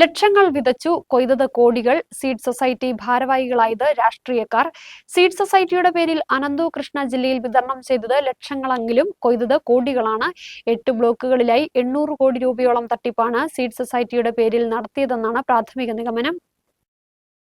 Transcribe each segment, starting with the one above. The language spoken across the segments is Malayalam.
ലക്ഷങ്ങൾ വിതച്ചു കൊയ്തത് കോടികൾ. സീഡ് സൊസൈറ്റി ഭാരവാഹികളായത് രാഷ്ട്രീയക്കാർ. സീഡ് സൊസൈറ്റിയുടെ പേരിൽ അനന്തു കൃഷ്ണ ജില്ലയിൽ വിതരണം ചെയ്തത് ലക്ഷങ്ങളെങ്കിലും കൊയ്തത് കോടികളാണ്. എട്ട് ബ്ലോക്കുകളിലായി എണ്ണൂറ് കോടി രൂപയോളം തട്ടിപ്പാണ് സീഡ് സൊസൈറ്റിയുടെ പേരിൽ നടത്തിയതെന്നാണ് പ്രാഥമിക നിഗമനം.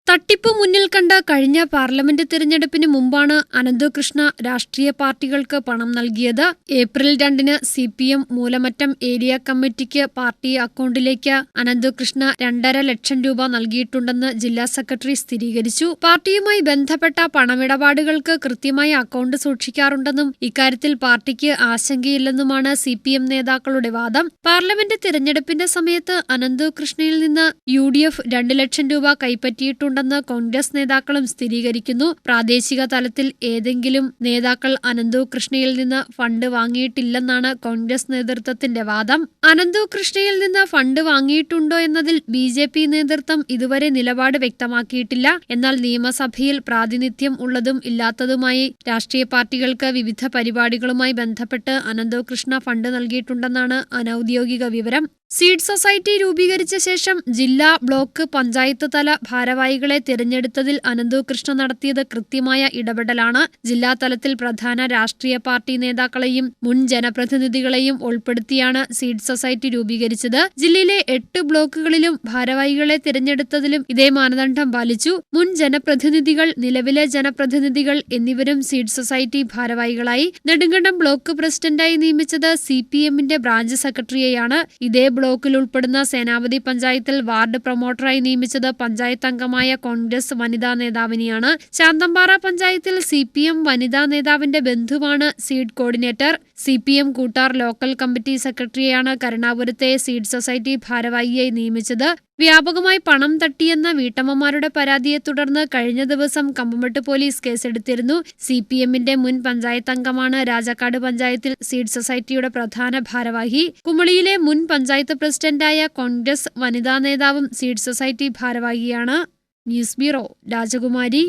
തട്ടിപ്പ് മുന്നിൽ കണ്ട കഴിഞ്ഞ പാർലമെന്റ് തിരഞ്ഞെടുപ്പിന് മുമ്പാണ് അനന്തകൃഷ്ണ രാഷ്ട്രീയ പാർട്ടികൾക്ക് പണം നൽകിയത്. ഏപ്രിൽ രണ്ടിന് C P M Moolamattom area കമ്മിറ്റിക്ക് പാർട്ടി അക്കൗണ്ടിലേക്ക് അനന്തകൃഷ്ണ രണ്ടര ലക്ഷം രൂപ നൽകിയിട്ടുണ്ടെന്ന് ജില്ലാ സെക്രട്ടറി സ്ഥിരീകരിച്ചു. പാർട്ടിയുമായി ബന്ധപ്പെട്ട പണമിടപാടുകൾക്ക് കൃത്യമായി അക്കൗണ്ട് സൂക്ഷിക്കാറുണ്ടെന്നും ഇക്കാര്യത്തിൽ പാർട്ടിക്ക് ആശങ്കയില്ലെന്നുമാണ് സി പി എം നേതാക്കളുടെ വാദം. പാർലമെന്റ് തിരഞ്ഞെടുപ്പിന്റെ സമയത്ത് അനന്തകൃഷ്ണയിൽ നിന്ന് യു ഡി എഫ് രണ്ട് ലക്ഷം രൂപ കൈപ്പറ്റിയിട്ടുണ്ട്. ഉണ്ടെന്ന് കോൺഗ്രസ് നേതാക്കളും സ്ഥിരീകരിക്കുന്നു. പ്രാദേശിക തലത്തിൽ ഏതെങ്കിലും നേതാക്കൾ അനന്തു കൃഷ്ണയിൽ നിന്ന് ഫണ്ട് വാങ്ങിയിട്ടില്ലെന്നാണ് കോൺഗ്രസ് നേതൃത്വത്തിന്റെ വാദം. അനന്തു കൃഷ്ണയിൽ നിന്ന് ഫണ്ട് വാങ്ങിയിട്ടുണ്ടോ എന്നതിൽ ബി ജെ പി നേതൃത്വം ഇതുവരെ നിലപാട് വ്യക്തമാക്കിയിട്ടില്ല. എന്നാൽ നിയമസഭയിൽ പ്രാതിനിധ്യം ഉള്ളതും ഇല്ലാത്തതുമായി രാഷ്ട്രീയ പാർട്ടികൾക്ക് വിവിധ പരിപാടികളുമായി ബന്ധപ്പെട്ട് അനന്തു കൃഷ്ണ ഫണ്ട് നൽകിയിട്ടുണ്ടെന്നാണ് അനൌദ്യോഗിക വിവരം. സീഡ് സൊസൈറ്റി രൂപീകരിച്ച ശേഷം ജില്ലാ ബ്ലോക്ക് പഞ്ചായത്ത് തല ഭാരവാഹികളെ തിരഞ്ഞെടുത്തതിൽ അനന്തു കൃഷ്ണ നടത്തിയത് കൃത്യമായ ഇടപെടലാണ്. ജില്ലാ തലത്തിൽ പ്രധാന രാഷ്ട്രീയ പാർട്ടി നേതാക്കളെയും മുൻ ജനപ്രതിനിധികളെയും ഉൾപ്പെടുത്തിയാണ് സീഡ് സൊസൈറ്റി രൂപീകരിച്ചത്. ജില്ലയിലെ എട്ട് ബ്ലോക്കുകളിലും ഭാരവാഹികളെ തിരഞ്ഞെടുത്തതിലും ഇതേ മാനദണ്ഡം പാലിച്ചു. മുൻ ജനപ്രതിനിധികൾ നിലവിലെ ജനപ്രതിനിധികൾ എന്നിവരും സീഡ് സൊസൈറ്റി ഭാരവാഹികളായി. നെടുങ്കണ്ടം ബ്ലോക്ക് പ്രസിഡന്റായി നിയമിച്ചത് സി പി എമ്മിന്റെ ബ്രാഞ്ച് സെക്രട്ടറിയെയാണ്. ഇതേ ബ്ലോക്കിൽ ഉൾപ്പെടുന്ന സേനാപതി പഞ്ചായത്തിൽ വാർഡ് പ്രൊമോട്ടറായി നിയമിച്ചത് പഞ്ചായത്ത് അംഗമായ കോൺഗ്രസ് വനിതാ നേതാവിനെയാണ്. ശാന്തമ്പാറ പഞ്ചായത്തിൽ സി പി എം വനിതാ നേതാവിന്റെ ബന്ധുവാണ് seed coordinator. C P M Koottar local committee സെക്രട്ടറിയാണ് കരുണാപുരത്തെ സീഡ് സൊസൈറ്റി ഭാരവാഹിയായി നിയമിച്ചത്. വ്യാപകമായി പണം തട്ടിയെന്ന വീട്ടമ്മമാരുടെ പരാതിയെ തുടർന്ന് കഴിഞ്ഞ ദിവസം കമ്പമട്ട് പോലീസ് കേസെടുത്തിരുന്നു. സി പി എമ്മിന്റെ മുൻ പഞ്ചായത്ത് അംഗമാണ് രാജാക്കാട് പഞ്ചായത്തിൽ സീഡ് സൊസൈറ്റിയുടെ പ്രധാന ഭാരവാഹി. കുമളിയിലെ മുൻ പഞ്ചായത്ത് പ്രസിഡന്റായ കോൺഗ്രസ് വനിതാ നേതാവും seed society ഭാരവാഹിയാണ്. News bureau Rajakumari.